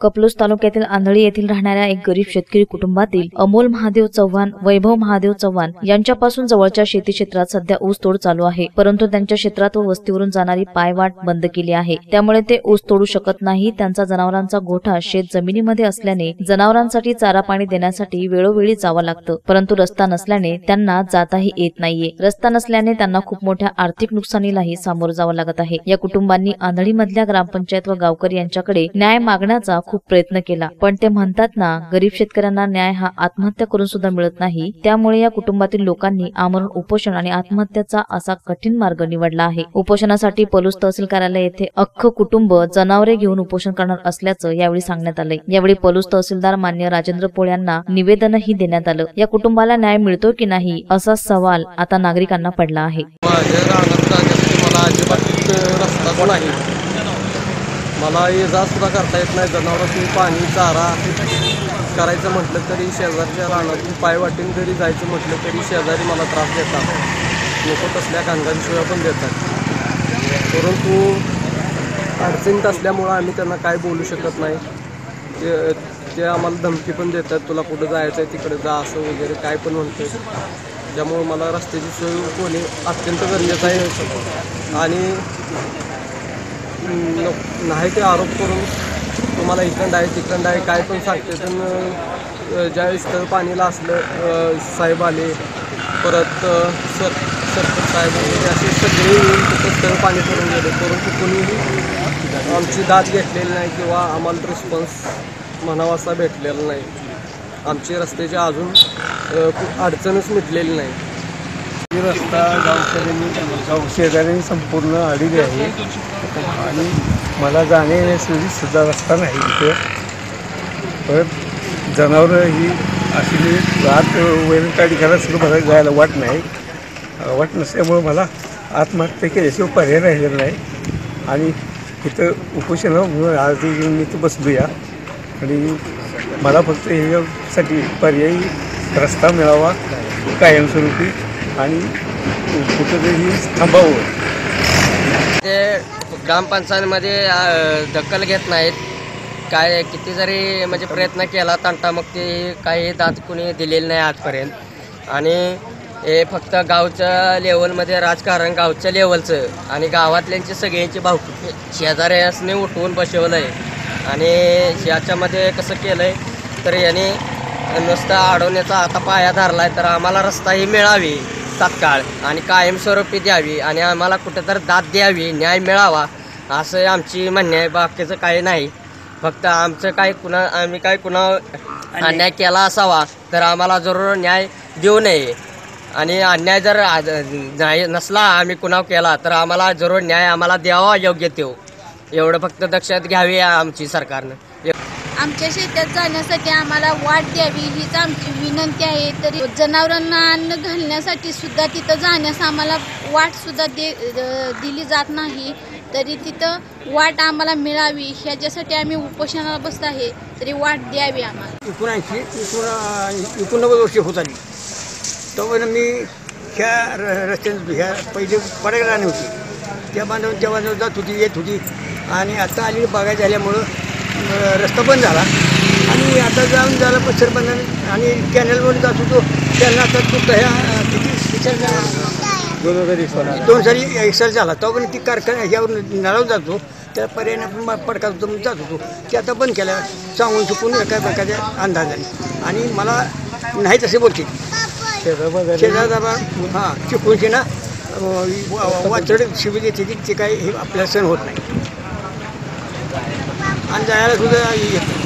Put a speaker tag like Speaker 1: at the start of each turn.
Speaker 1: कपलूस तालुक्यातील आंधळी येथील राहणाऱ्या एक गरीब शेतकरी कुटुंबातील अमोल महादेव चव्हाण वैभव महादेव चव्हाण यांच्यापासून जवळच्या शेती क्षेत्रात सध्या ऊस तोड चालू आहे. परंतु त्यांच्या क्षेत्रात व वस्तीवरून जाणारी पायवाट बंद केली आहे. त्यामुळे ते ऊस तोडू शकत नाही. त्यांचा जनावरांचा गोठा शेत जमिनीमध्ये असल्याने जनावरांसाठी चारा पाणी देण्यासाठी वेळोवेळी जावं लागतं. परंतु रस्ता नसल्याने त्यांना जाताही येत नाहीये. रस्ता नसल्याने त्यांना खूप मोठ्या आर्थिक नुकसानीलाही सामोरं जावं लागत आहे. या कुटुंबांनी आंधळी मधल्या ग्रामपंचायत व गावकरी यांच्याकडे न्याय मागण्याचा खूप प्रयत्न केला. पण ते म्हणतात ना गरीब शेतकऱ्यांना न्याय हा आत्महत्या करून सुद्धा मिळत नाही. त्यामुळे या कुटुंबातील लोकांनी आमरण उपोषण आणि आत्महत्येचा असा कठीण मार्ग निवडला आहे. उपोषणासाठी पलूस तहसील कार्यालय येथे अख्ख कुटुंब जनावरे घेऊन उपोषण करणार असल्याचं यावेळी सांगण्यात आलंय. यावेळी पलूस तहसीलदार मान्य राजेंद्र पोळ यांना निवेदनही देण्यात आलं. या कुटुंबाला न्याय मिळतो की नाही असा सवाल आता नागरिकांना पडला आहे.
Speaker 2: माझ्या मला ये जा सुद्धा करता येत नाही. जनावरातून पाणी चारा करायचं म्हटलं तरी शेजारच्या रानातून पायवाटीन जरी जायचं म्हटलं तरी शेजारी मला त्रास देतात. नको तसल्या कांगांशिवाय पण देतात. परंतु अडचणीत असल्यामुळं आम्ही त्यांना काय बोलू शकत नाही. ते ते आम्हाला धमकी पण देतात तुला कुठं जायचं आहे तिकडे जा असं वगैरे काय पण म्हणते त्यामुळं मला रस्त्याची सोय होणे अत्यंत गरजेचं आहे. आणि नाही ते आरोप करून तुम्हाला इकडं आहे तिकडं आहे काय पण सांगते. पण ज्यावेळेस तर पाणीला असलं साहेब आले परत सर सरपंच साहेब वगैरे असे सगळे येऊन तिथं स्थळ पाणी करून गेले. परंतु कोणीही आमची दाद घेतलेली नाही किंवा आम्हाला रिस्पॉन्स म्हणावा असा भेटलेला नाही. आमचे रस्त्याची अजून खूप अडचणच मिटलेली नाही.
Speaker 3: ही रस्ता गावकऱ्यांनी गाव शेजाऱ्यांनी संपूर्ण आलेली आहे. आणि मला जाण्या येण्यासाठी सुद्धा रस्ता नाही इथे. परत जनावरं ही अशी मी आत वैरण काढी घरात सुद्धा मला जायला वाट नाही. वाट नसल्यामुळं मला आत्महत्या केल्याशिवाय पर्याय राहिलेला नाही. आणि इथं उपोषण म्हणून आज मी इथं बसलूया. आणि मला फक्त ह्याच्यासाठी पर्यायी रस्ता मिळावा कायमस्वरूपी. आणि कुठंतरी थांबावं.
Speaker 4: ते ग्रामपंचायतमध्ये दखल घेत नाहीत. काय किती जरी म्हणजे प्रयत्न केला तंटा मग ते काही दाद कुणी दिलेलं नाही आजपर्यंत. आणि हे फक्त गावच्या लेवलमध्ये राजकारण गावच्या लेवलचं. आणि गावातल्यांची सगळ्यांची भावकी शेजाऱ्यासने उठवून बसवलं आहे आणि याच्यामध्ये कसं केलं आहे तर याने नुसतं अडवण्याचा आता पाया धरला आहे तर आम्हाला रस्ताही मिळावी. तात्काळ आणि कायमस्वरूपी द्यावी आणि आम्हाला कुठेतरी दाद द्यावी न्याय मिळावा असं आमची म्हणणे आहे. बाकीचं काही नाही. फक्त आमचं काय कुणा आम्ही काय कुणा अन्याय केला असावा तर आम्हाला जरूर न्याय देऊ नये. आणि अन्याय जर नाही नसला आम्ही कुणाव केला तर आम्हाला जरूर न्याय आम्हाला द्यावा योग्य तो. एवढं फक्त दक्षता घ्यावी आमची सरकारनं.
Speaker 5: आमच्या शेतात जाण्यासाठी आम्हाला वाट द्यावी हीच आमची विनंती आहे. तरी जनावरांना अन्न घालण्यासाठी सुद्धा तिथं जाण्यास आम्हाला वाट सुद्धा दे दिली जात नाही. तरी तिथं वाट आम्हाला मिळावी ह्याच्यासाठी आम्ही उपोषणाला बसत आहे. तरी वाट द्यावी आम्हाला.
Speaker 6: एकोणऐंशी एकोण एकोणनव्वद वर्षे होत आली. तेव्हा मी ह्या र ह्या पहिले पडायला राहणे होती. त्या बांधव त्या बांधव जात होती येत होती. आणि आता आली बघायचं झाल्यामुळं रस्ता बंद झाला. आणि आता जाऊन झालं पच्छर बंद आणि कॅनलवरून जात होतो त्यांना आता तो ह्या किती
Speaker 3: दोन हजार एक
Speaker 6: दोन साली एक्सल झाला. तोपर्यंत ती कारखाना ह्यावर नळावर जातो त्या पर्यायाने आपण पडका होतो म्हणून जात होतो. ते आता बंद केलं. सांगून चुकून एका प्रकारच्या अंदाजाने. आणि मला नाही तसे बोलते शेजारदारा हां चिकूनचे ना वाचड शिबिर येते की ते काही हे आपल्याला सण होत नाही. आणि जायला सुद्धा येत नाही.